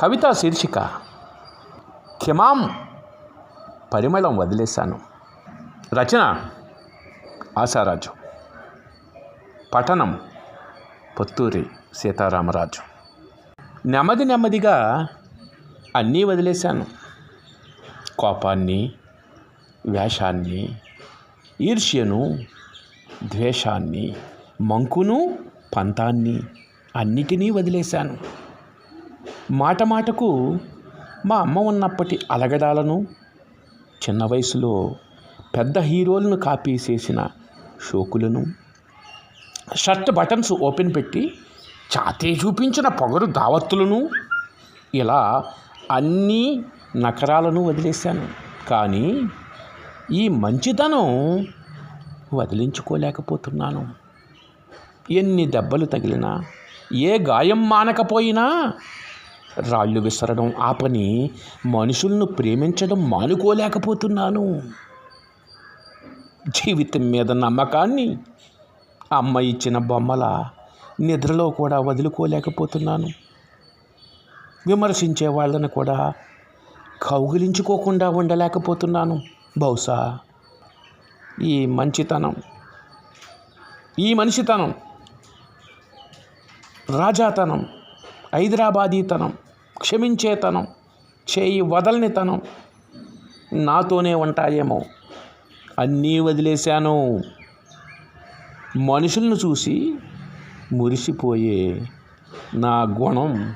కవిత శీర్షిక కిమాం పరిమళం వదిలేశాను. రచన ఆశారాజు. పఠనం పొత్తూరి సీతారామరాజు. నెమ్మది నెమ్మదిగా అన్నీ వదిలేశాను. కోపాన్ని వేషాన్ని ఈర్ష్యను ద్వేషాన్ని మంకును పంతాన్ని అన్నిటినీ వదిలేశాను. మాట మాటకు మా అమ్మ ఉన్నప్పటి అలగడాలను చిన్న వయసులో పెద్ద హీరోలను కాపీ చేసిన షోకులను షర్ట్ బటన్స్ ఓపెన్ పెట్టి చాతే చూపించిన పొగరు దావత్తులను ఇలా అన్ని నకరాలను వదిలేశాను. కానీ ఈ మంచితనం వదిలించుకోలేకపోతున్నాను. ఎన్ని దెబ్బలు తగిలినా ఏ గాయం మానకపోయినా రాళ్ళు విసరడం ఆపని మనుషులను ప్రేమించడం మానుకోలేకపోతున్నాను. జీవితం మీద నమ్మకాన్ని అమ్మ ఇచ్చిన బొమ్మల నిద్రలో కూడా వదులుకోలేకపోతున్నాను. విమర్శించే వాళ్ళని కూడా కౌగిలించుకోకుండా ఉండలేకపోతున్నాను. బహుశా ఈ మంచితనం ఈ మనిషితనం రాజాతనం హైదరాబాదీతనం క్షమించేతనం చేయి వదలనితనం నాతోనే ఉంటాయేమో. అన్నీ వదిలేశాను. మనుషులను చూసి మురిసిపోయే నా గుణం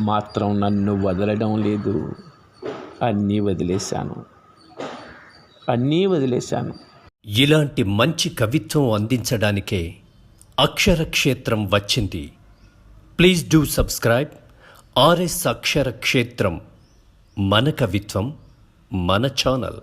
మాత్రం నన్ను వదలడం లేదు. అన్నీ వదిలేశాను. అన్నీ వదిలేశాను. ఇలాంటి మంచి కవిత్వం అందించడానికే అక్షరక్షేత్రం వచ్చింది. Please do subscribe RS Akshara Kshetram మన కవిత్వం మన ఛానల్.